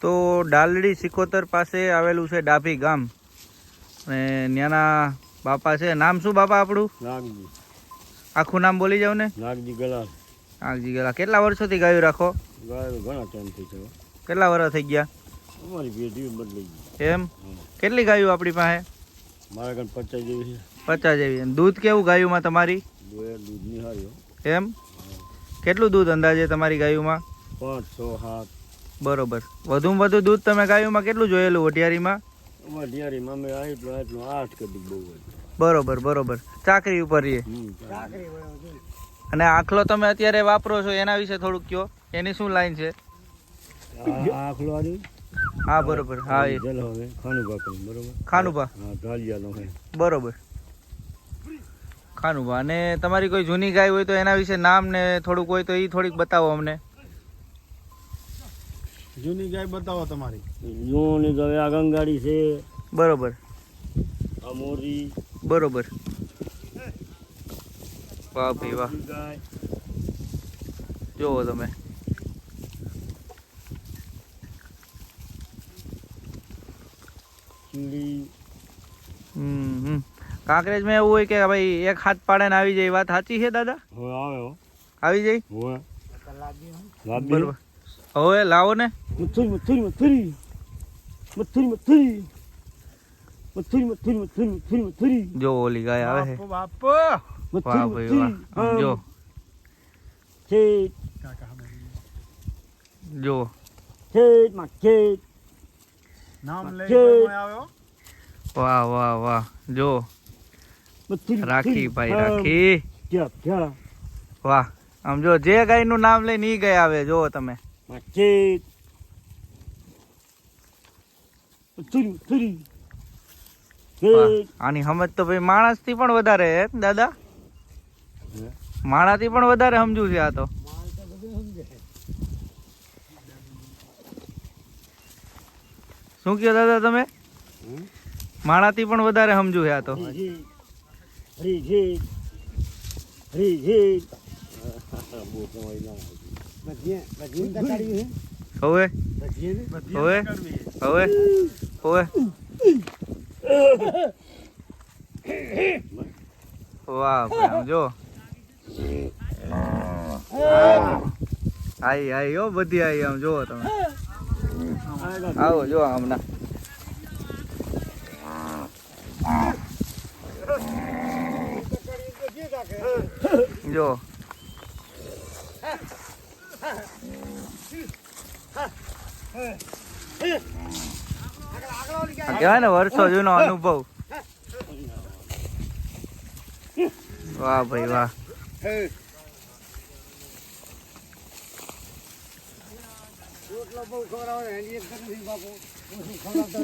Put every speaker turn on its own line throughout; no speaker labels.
તો ડાલડી સિકોતર પાસે આવેલું છે ડાભી ગામ. અને ત્યાંના બાપા છે. નામ શું બાપા આપણું?
નાગજી.
આખું નામ બોલી જાવ ને?
નાગજી ગલા
આગજી ગલા કેટલા વર્ષોથી ગાયું રાખો?
ગાયું ઘણા ટાઈમ થઈ છે.
કેટલા વર્ષ થઈ ગયા?
અમારી પેઢી બદલાઈ ગઈ.
એમ? કેટલી ગાયું આપણી પાસે?
મારા ઘર પચાસ જેવી છે.
પચાસ જેવી. દૂધ કેવું ગાયુંમાં તમારી?
દૂધ દૂધની હાર્યો
એમ? કેટલું દૂધ અંદાજે તમારી ગાયુંમાં?
પાંચ છ સાત.
બરોબર. વધુમાં વધુ દૂધ તમે ગાયુંમાં કેટલું જોયેલું વઢિયારીમાં?
વઢિયારીમાં ડિયારીમાં આટલું આટલું આઠ કદી બહુ
બરોબર બરોબર. ચાકરી ઉપર રહીએ. અને આખલો તમે અત્યારે વાપરો છો એના વિશે થોડુંક કયો? એની શું લાઈન છે?
આખલો
હા બરોબર. હા એ.
જલ હવે ખાનું પાકન બરોબર?
ખાનુભા?
હે
બરોબર. ખાનુભા. અને તમારી કોઈ જૂની ગાય હોય તો એના વિશે નામ ને થોડુંક હોય તો એ થોડીક બતાવો અમને.
જૂની ગાય બતાવો તમારી.
જૂની ગાય આ ગંગાડી છે.
બરોબર.
આ મોરી.
બરોબર. વાહ ભાઈ વાહ.
જોવો
જુઓ તમે હમ કાંકરેજ કાંકરેજમાં એવું હોય કે ભાઈ એક હાથ પાડે ને આવી જાય વાત સાચી છે દાદા?
આવે
આવી જાય? બરોબર. હવે લાવો ને.
મથુરી મથુરી મથુરી મથુરી મથુરી મથુરી મથુરી મથુરી મથુરી મથુરી
જો ઓલી ગાય આવે છે.
બાપ
વાહ
મથુરી
વાહ. જો.
છેટ
જો.
છેટમાં છેટ
નામ લઈ
જય.
આવ્યો?
વાહ વાહ વાહ. જો.
મથુરી
રાખી ભાઈ રાખી.
ક્યાં ક્યાં?
વાહ. આમ જો જે ગાયનું નામ લઈને ઈ ગાય આવે જો તમે.
માં છેટ મથુરી મથુરી
વાહ
છેટ
આની સમજ તો ભાઈ માણસથી પણ વધારે હે દાદા? માણા થી પણ વધારે સમજુ છે આ તો. શું કયો દાદા તમે? માણા થી પણ વધારે સમજુ છે આ તો. હવે. હવે. હવે હવે. વાહ, ભાઈ જો. આઈ આઈ, હો, બધી આઈ, આમ જોવો તમે. આવો, જો હમણાં જો. આ કહેવાય ને વર્ષો જૂનો અનુભવ. વાહ ભાઈ વાહ.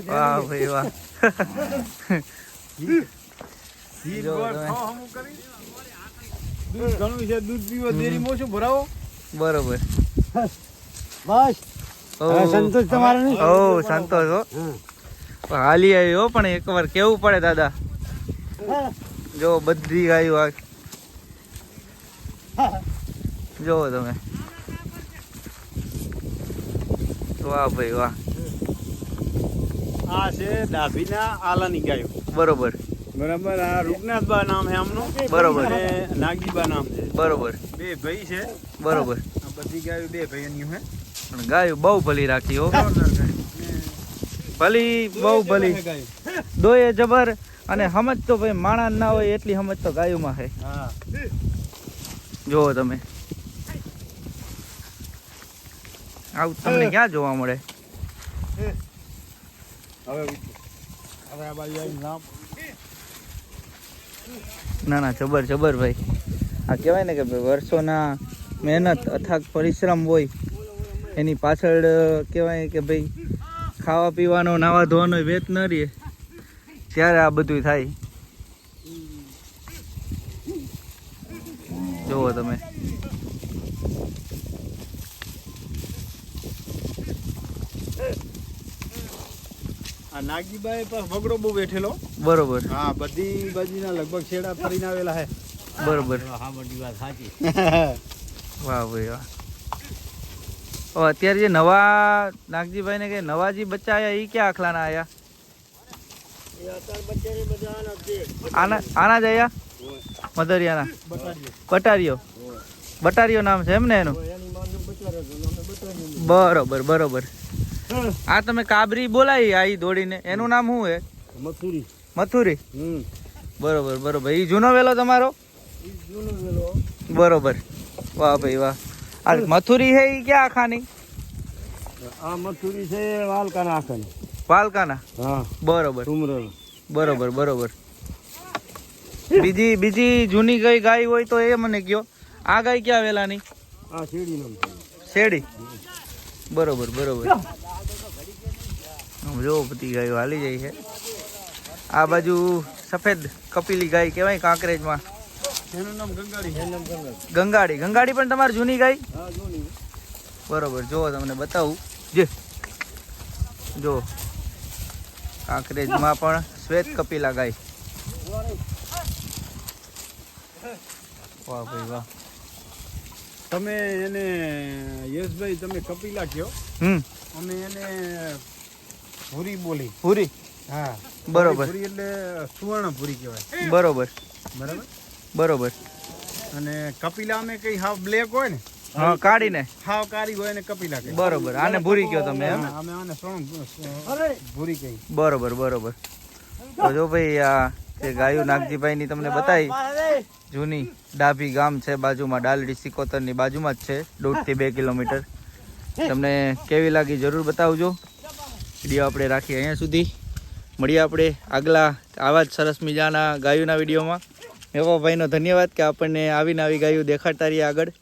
વાહ ભાઈ વાહ.
દૂધ ઘણું છે દૂધ પીવો ડેરીમાં શું ભરાવો.
બરોબર.
બસ. સંતોષ તમારો નહીં?
ઓ સંતોષ હો. હાલી આવી હો પણ એકવાર કેવું પડે દાદા? જો બધી ગાયો આ જો તમે. વાહ ભાઈ વાહ.
આ છે ડાભીના આલાની ગાયો.
બરોબર.
બરાબર આ રૂપનાથબા નામ છે આમનું.
બરોબર.
નાગજીબા નામ છે.
બરોબર.
બે ભાઈ છે.
બરોબર.
આ બધી ગાયો બે ભાઈઓની છે.
પણ ગાયો બહુ ભલી રાખી હો. ભલી બહુ ભલી. દોયે જબર અને સમજ તો ભાઈ માણા ના હોય એટલી સમજ તો ગાયોમાં છે.
હા.
જોવો તમે. આવું તમને ક્યાં જોવા મળે? ના ના જબર જબર ભાઈ. આ કહેવાય ને કે વર્ષોના મહેનત અથાગ પરિશ્રમ હોય. એની પાછળ કહેવાય કે ભાઈ ખાવા પીવાનો નાવા ધોવાનો વેત ન રહે. ત્યારે આ બધું થાય. જુઓ તમે.
આ નાગજીબાએ પર વગડો બહુ બેઠેલો.
બરોબર.
હા બધી બાજુના લગભગ છેડા ફરીને આવેલા છે
બરોબર.
હા બધી વાત સાચી.
વાહ ભાઈ વાહ. અત્યારે જે નવા નાગજીભાઈ ને કે નવા જે બચ્ચા આયા એ ક્યાં આખલાના
બધા આના
આના જ આયા? મદરિયાના બટારીઓ. બટારીઓ નામ છે એમ ને એનું? બરોબર બરોબર. આ તમે કાબરી બોલાવી આઈ દોડીને. એનું નામ શું હે
મથુરી.
મથુરી? બરોબર બરોબર. એ જૂનો વેલો તમારો?
ઈ જૂનો વેલો.
બરોબર. વાહ ભાઈ વાહ. આ મથુરી છે એ ક્યાં આખાની?
આ મથુરી છે વાલકાના આખાની.
વાલકાના?
હા.
બરોબર.
ઉમરલ.
બરોબર બરોબર. બીજી બીજી જૂની ગઈ ગાય હોય તો એ મને કયો. આ ગાય ક્યાં વેલાની?
આ શેડી નામ
શેડી બરોબર બરોબર. જો બધી ગાયો હાલી જાય છે. આ બાજુ સફેદ કપિલી ગાય કહેવાય કાંકરેજમાં.
એનું નામ ગંગાડી.
ગંગાડી. ગંગાડી પણ તમારી જૂની ગાય?
હા જૂની.
બરોબર. જો તમને બતાવું. જે. જો કાંકરેજમાં પણ શ્વેત કપિલા ગાય. વાહ ભાઈ વાહ.
તમે એને યશભાઈ તમે કપિલા કયો
હમ.
અમે એને ભૂરી બોલી.
ભૂરી?
હા.
બરોબર.
ભૂરી એટલે સુવર્ણ ભૂરી કહેવાય.
બરોબર.
બરાબર?
બરોબર.
અને કપિલા અમે કઈ હાફ બ્લેક હોય ને?
હા કાઢીને.
હાવ કાઢી હોય ને કપિલા કઈ.
બરોબર આને ભૂરી કયો તમે
અમે આને સોણ
અરે!
ભૂરી કઈ
બરોબર બરોબર. તો જો ભાઈ આ જે ગાયું નાગજીભાઈની તમને બતાવી જૂની ડાભી ગામ છે બાજુમાં ડાલડી સિકોતરની બાજુમાં જ છે દોઢથી બે કિલોમીટર. તમને કેવી લાગી જરૂર બતાવજો. વીડિયો આપણે રાખીએ અહીંયા સુધી. મળીએ આપણે આગલા આવા જ સરસ મજાના ગાયુના વિડીયોમાં. એવા ભાઈનો ધન્યવાદ કે આપણને આવીને આવી ગાયું દેખાડતા રહીએ આગળ.